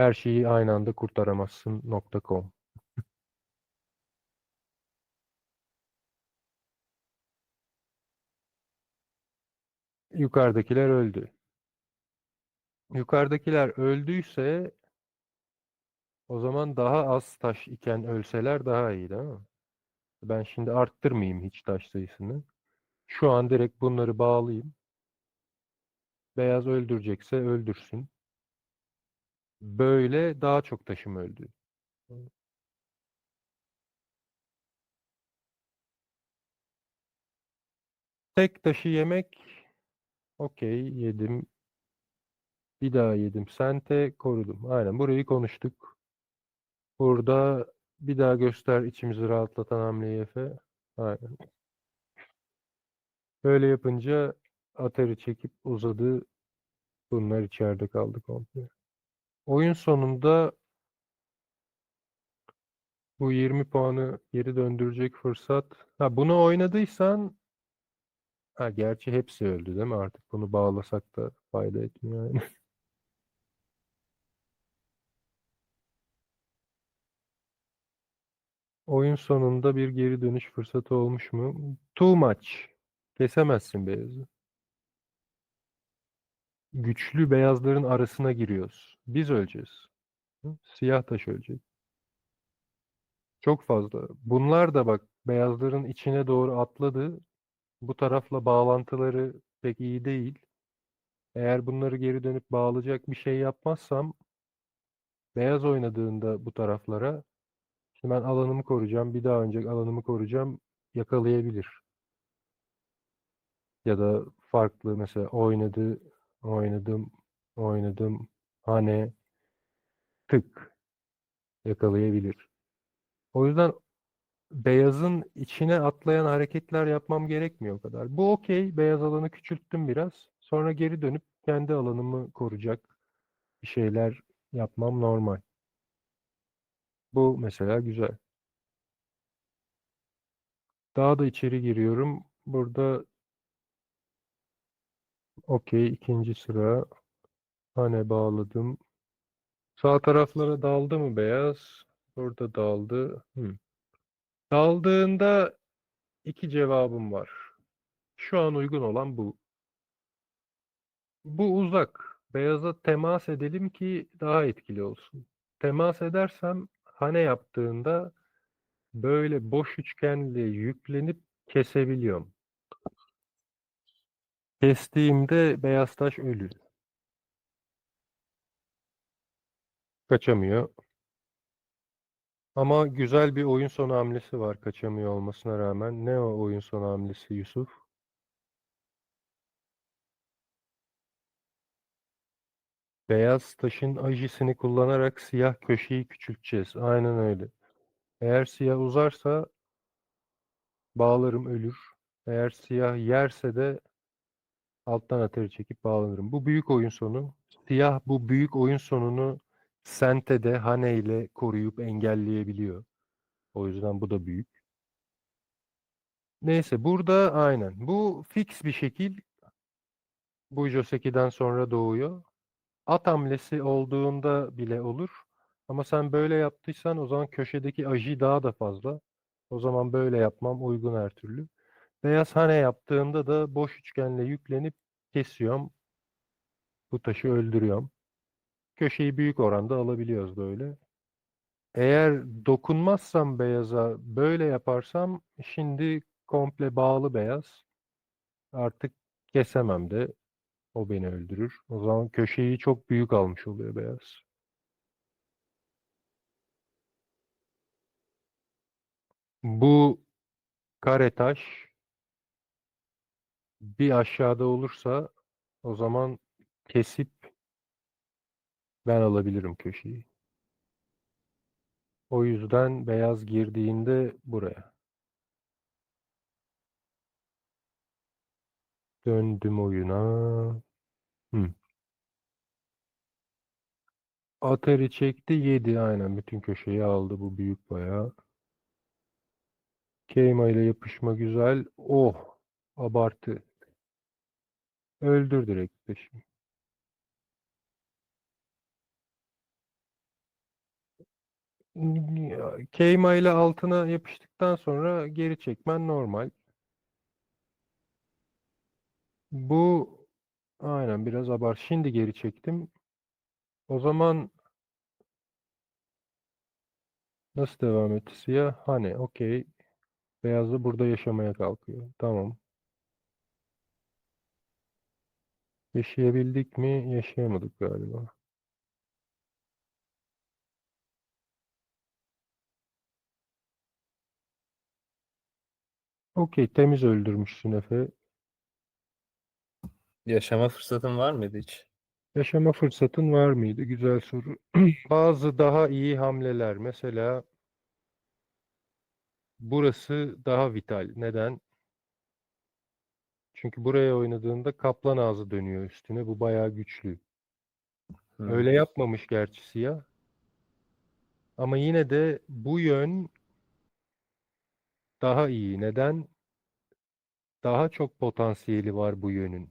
Her şeyi aynı anda kurtaramazsın .com. Yukarıdakiler öldü. Yukarıdakiler öldüyse o zaman daha az taş iken ölseler daha iyi değil mi? Ben şimdi arttırmayayım hiç taş sayısını. Şu an direkt bunları bağlayayım. Beyaz öldürecekse öldürsün. Böyle daha çok taşım öldü. Tek taşı yemek okey yedim. Bir daha yedim. Sente korudum. Aynen burayı konuştuk. Burada bir daha göster içimizi rahatlatan hamleyi Efe. Aynen. Böyle yapınca Atari çekip uzadı. Bunlar içeride kaldı komple. Oyun sonunda bu 20 puanı geri döndürecek fırsat. Ha bunu oynadıysan ha gerçi hepsi öldü değil mi? Artık bunu bağlasak da fayda etmiyor yani. Oyun sonunda bir geri dönüş fırsatı olmuş mu? Too much. Kesemezsin beyazı. Güçlü beyazların arasına giriyoruz. Biz öleceğiz. Siyah taş ölecek. Çok fazla. Bunlar da bak beyazların içine doğru atladı. Bu tarafla bağlantıları pek iyi değil. Eğer bunları geri dönüp bağlayacak bir şey yapmazsam beyaz oynadığında bu taraflara şimdi ben alanımı koruyacağım. Bir daha önce alanımı koruyacağım. Yakalayabilir. Ya da farklı mesela oynadı, oynadım, oynadım, hane, tık yakalayabilir. O yüzden beyazın içine atlayan hareketler yapmam gerekmiyor o kadar. Bu okey. Beyaz alanı küçülttüm biraz. Sonra geri dönüp kendi alanımı koruyacak bir şeyler yapmam normal. Bu mesela güzel. Daha da içeri giriyorum. Burada okey ikinci sıra hane bağladım. Sağ taraflara daldı mı beyaz? Burada daldı. Hı. Daldığında iki cevabım var. Şu an uygun olan bu. Bu uzak. Beyaza temas edelim ki daha etkili olsun. Temas edersem hane yaptığında böyle boş üçgenle yüklenip kesebiliyorum. Kestiğimde beyaz taş ölür. Kaçamıyor. Ama güzel bir oyun sonu hamlesi var kaçamıyor olmasına rağmen. Ne o oyun sonu hamlesi Yusuf? Beyaz taşın ajisini kullanarak siyah köşeyi küçülteceğiz. Aynen öyle. Eğer siyah uzarsa bağlarım ölür. Eğer siyah yerse de alttan atari çekip bağlanırım. Bu büyük oyun sonu. Siyah bu büyük oyun sonunu Sente'de Hane ile koruyup engelleyebiliyor. O yüzden bu da büyük. Neyse burada aynen. Bu fix bir şekil. Bu Joseki'den sonra doğuyor. At hamlesi olduğunda bile olur. Ama sen böyle yaptıysan o zaman köşedeki aji daha da fazla. O zaman böyle yapmam uygun her türlü. Beyaz hane yaptığında da boş üçgenle yüklenip kesiyorum. Bu taşı öldürüyorum. Köşeyi büyük oranda alabiliyoruz böyle. Eğer dokunmazsam beyaza böyle yaparsam şimdi komple bağlı beyaz. Artık kesemem de o beni öldürür. O zaman köşeyi çok büyük almış oluyor beyaz. Bu kare taş bir aşağıda olursa o zaman kesip ben alabilirim köşeyi. O yüzden beyaz girdiğinde buraya. Döndüm oyuna. Hı. Atari çekti yedi aynen bütün köşeyi aldı bu büyük bayağı. Keyma ile yapışma güzel. Oh abartı. Öldür direkt peşimi. Keyma ile altına yapıştıktan sonra geri çekmen normal. Bu aynen biraz abart. Şimdi geri çektim. O zaman nasıl devam etti? Siyah hani okey. Beyaz da burada yaşamaya kalkıyor. Tamam. Yaşayabildik mi? Yaşayamadık galiba. Okey, temiz öldürmüşsün Efe. Yaşama fırsatın var mıydı hiç? Yaşama fırsatın var mıydı? Güzel soru. Bazı daha iyi hamleler. Mesela burası daha vital. Neden? Çünkü buraya oynadığında kaplan ağzı dönüyor üstüne. Bu bayağı güçlü. Hmm. Öyle yapmamış gerçi siyah. Ama yine de bu yön daha iyi. Neden? Daha çok potansiyeli var bu yönün.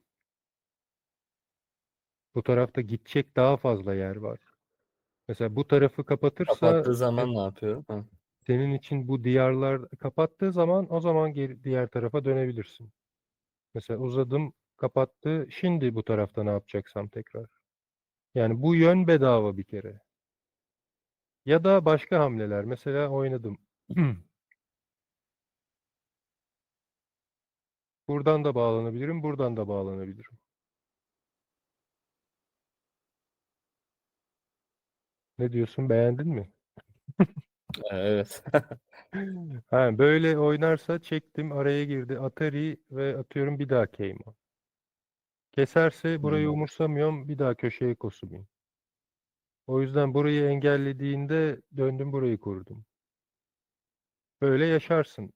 Bu tarafta gidecek daha fazla yer var. Mesela bu tarafı kapatırsa Kapattığı zaman ne yapıyorum? Ha. senin için bu diyarlar kapattığı zaman o zaman geri, diğer tarafa dönebilirsin. Mesela uzadım kapattı. Şimdi bu tarafta ne yapacaksam tekrar. Yani bu yön bedava bir kere. Ya da başka hamleler. Mesela oynadım. Buradan da bağlanabilirim, buradan da bağlanabilirim. Ne diyorsun? Beğendin mi? Evet. Ha, böyle oynarsa çektim, araya girdi. Atari ve atıyorum bir daha Keyma. Keserse burayı Hmm. umursamıyorum, bir daha köşeye Kosumi. O yüzden burayı engellediğinde döndüm burayı korudum. Böyle yaşarsın.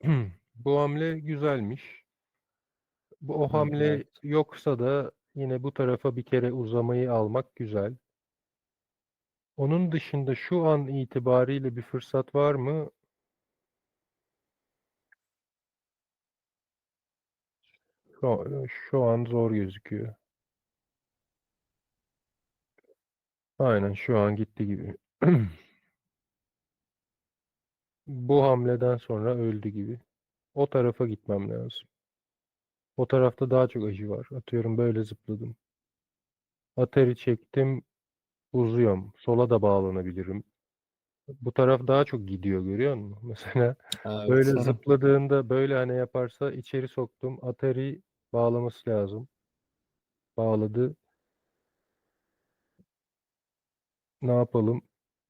Bu hamle güzelmiş. Bu o hamle evet. yoksa da yine bu tarafa bir kere uzamayı almak güzel. Onun dışında şu an itibariyle bir fırsat var mı? Şu, şu an zor gözüküyor. Aynen şu an gitti gibi. Bu hamleden sonra öldü gibi. O tarafa gitmem lazım. O tarafta daha çok acı var. Atıyorum böyle zıpladım. Atari çektim. Uzuyorum. Sola da bağlanabilirim. Bu taraf daha çok gidiyor görüyor musun? Mesela Ha, böyle evet. zıpladığında böyle hani yaparsa içeri soktum. Atari bağlaması lazım. Bağladı. Ne yapalım?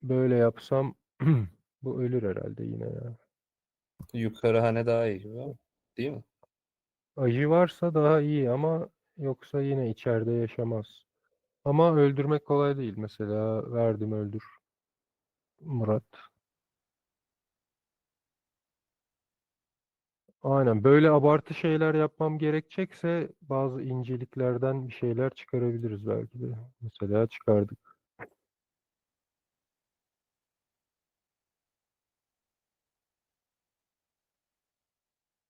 Böyle yapsam bu ölür herhalde yine ya. Yukarı hane daha iyi gibi ama. Değil mi? Acı varsa daha iyi ama yoksa yine içeride yaşamaz. Ama öldürmek kolay değil. Mesela verdim öldür. Murat. Aynen böyle abartı şeyler yapmam gerekecekse bazı inceliklerden bir şeyler çıkarabiliriz belki de. Mesela çıkardık.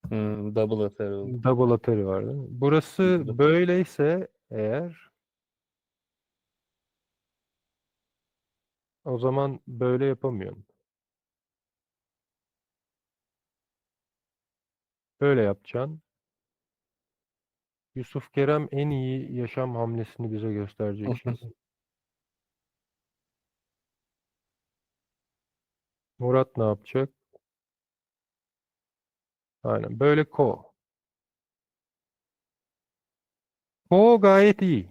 Hmm, double atar oldu. Double Atari var değil mi? Burası böyleyse eğer o zaman böyle yapamıyorum. Böyle yapacaksın. Yusuf Kerem en iyi yaşam hamlesini bize gösterecek şimdi. Murat ne yapacak? Aynen böyle ko. Ko gayet iyi.